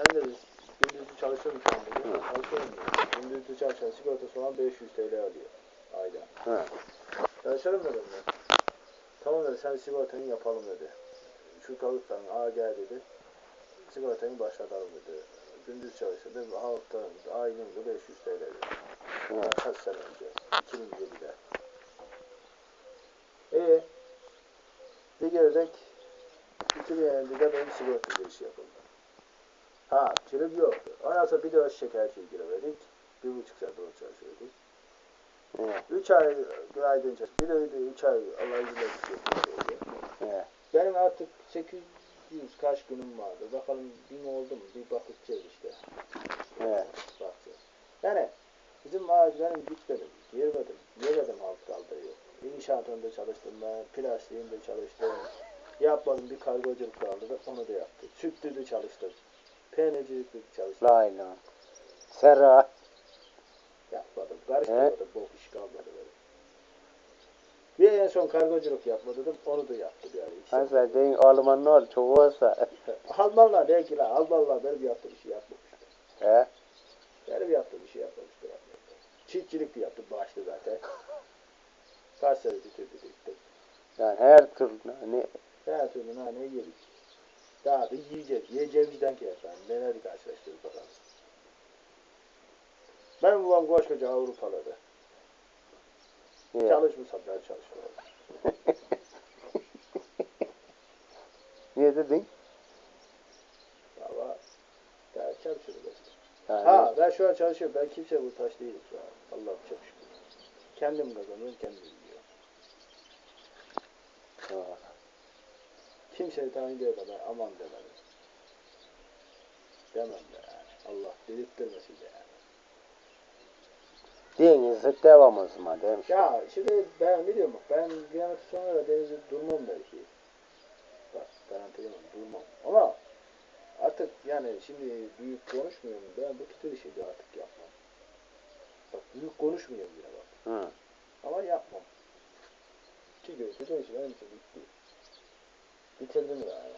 sen de gündüzlü çalışıyor musun dedi. Hı. Çalışıyorum dedi. Gündüzlü çalışan sigortası olan 500 TL alıyor ayda. Hı. Çalışalım dedim ben. Tamam dedi sen sigortanı yapalım dedi. Şu tavukların ağa gel dedi. Sigortanı başlatalım dedi. Gündüz çalıştı. Hafta ayında 500 TL dedi. Hı. Kaç sene önce? 2007'de. İyi. Bir gördük. 2007'de benim sigorta girişi yapıldı. Ha, çürük yoktu. Ondan sonra bir de öz şekerciye giremedik. Bir buçuk saat orada çalışıyorduk. Hı. Üç ay günaydın çalıştık. Bir de üç ay Allah verirse oldu. Hı. Benim artık 800 kaç günüm vardı. Bakalım bin oldu mu? Bir bakacağız işte. Evet. Bakacağız. Yani bizim ağaç benim gitmedim. Girmedim. Yemedim halk kaldığı yok. İnşaatında çalıştım ben. Plastiğinde çalıştım. Yapmadım bir kargoculuk kaldı da onu da yaptım. Sütlüde çalıştım. Peynircilikte çalıştım. La ilahe. Serra. Yapmadım. Karıştırmadım. Bok iş kalmadı benim. Bir en son kargoculuk yapma dedim. Onu da yaptım yani. Sene. Mesela deyin Alman ne olur çok olsa. Almanlar ne ki lan? Almanlar benim yaptığım işi yapmamıştı. He? Benim yaptığım işi yapmamıştı. Çiftçilik de yaptım başta zaten. Kaç sene bitirdi diktim. Yani her türlü hani Her türlü nane yedik. Daha da yiyeceğiz. Yiyeceğimizden ki efendim. Neler karşılaştırdık bakalım. Benim babam koskoca Avrupalı'dı. niye? Çalışmışsam ben çalışmıyorum. Niye dedin? Ama daha çalışıyorum. Yani, Ha ben şu an çalışıyorum. Ben kimseye muhtaç değilim şu an. Allah'ım çok şükür. Kendim kazanıyorum, kendim yiyorum. Ha. Kimseye tayin ben aman demedim. Demem de yani. Allah delirttirmesin de yani. Denize devam o zaman demiş. Ya şimdi ben biliyorum bak ben kıyamet sonra da denizde durmam belki. Bak garantileyemem durmam. Ama artık yani şimdi büyük konuşmuyorum ben bu işi de artık yapmam. Bak büyük konuşmuyorum yine bak. Hı. Ama yapmam. Çünkü bütün işi benim için bitti. Bitirdim yani.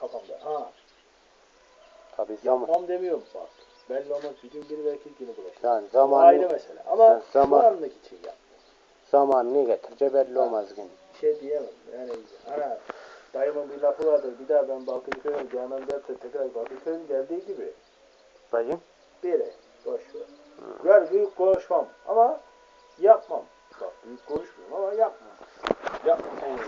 Kafamda. Ha Tabii zaman. yapmam demiyorum bak. Belli olmaz bir gün biri belki günü bulaşır. Yani zaman, ayrı mesele. Ama Ha, zaman- şu anlık için yap. zaman ne getirecek belli olmaz gün. Şey diyemem. Yani ana dayımın bir lafı vardır. Bir daha ben Balkıcıköy'e gelmem derse tekrar Balkıcıköy'ün geldiği gibi Bacım. biri boş ver. Ben büyük konuşmam ama yapmam. Bak büyük konuşmuyorum ama yapmam. Yapmam.